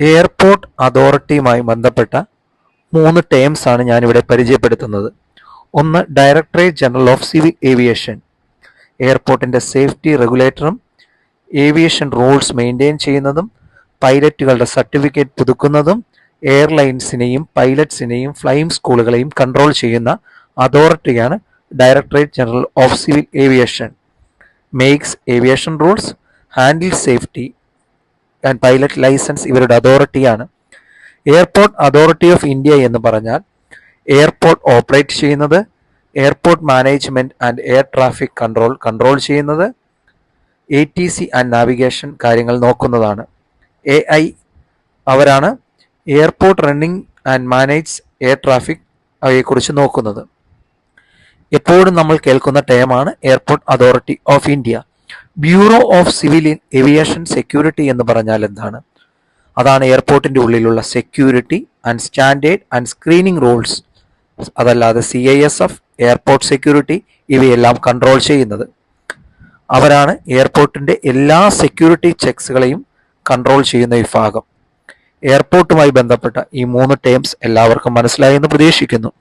Airport അതോറിറ്റിയുമായി ബന്ധപ്പെട്ട മൂന്ന് terms ആണ് ഞാനിവിടെ പരിചയപ്പെടുത്തുന്നത്. ഒന്ന് directorate general of civil aviation എയർപോർട്ടിന്റെ safety റെഗുലേറ്ററും ഏവിയേഷൻ റൂൾസ് മെയിന്റെയിൻ ചെയ്യുന്നതും പൈലറ്റുകളുടെ സർട്ടിഫിക്കറ്റ് പുതുക്കുന്നതും എയർലൈൻസിനെയും പൈലറ്റ്സിനെയും ഫ്ലൈയിങ് സ്കൂളുകളെയും കൺട്രോൾ ചെയ്യുന്ന അതോറിറ്റിയാണ് directorate general of civil aviation makes aviation rules handle safety and pilot licence ഇവരുടെ അതോറിറ്റിയാണ് എയർപോർട്ട് അതോറിറ്റി ഓഫ് ഇന്ത്യ എന്ന് പറഞ്ഞാൽ എയർപോർട്ട് ഓപ്പറേറ്റ് ചെയ്യുന്നത് airport management and air traffic control control ചെയ്യുന്നത് A T C and navigation കാര്യങ്ങൾ നോക്കുന്നതാണ്. A I അവരാണ് airport running and manage air traffic അവയെക്കുറിച്ച് നോക്കുന്നത്. എപ്പോഴും നമ്മൾ കേൾക്കുന്ന ടേമാണ് airport authority of India bureau of civil aviation security എന്ന് പറഞ്ഞാൽ എന്താണ്? അതാണ് എയർപോർട്ടിന്റെ ഉള്ളിലുള്ള security and standard and screening rules അതല്ലാതെ C I S F airport security ഇവയെല്ലാം കൺട്രോൾ ചെയ്യുന്നത്. അവരാണ് എയർപോർട്ടിന്റെ എല്ലാ സെക്യൂരിറ്റി ചെക്സുകളെയും കൺട്രോൾ ചെയ്യുന്ന വിഭാഗം. എയർപോർട്ടുമായി ബന്ധപ്പെട്ട ഈ മൂന്ന് ടേംസ് എല്ലാവർക്കും മനസ്സിലായെന്ന് പ്രതീക്ഷിക്കുന്നു.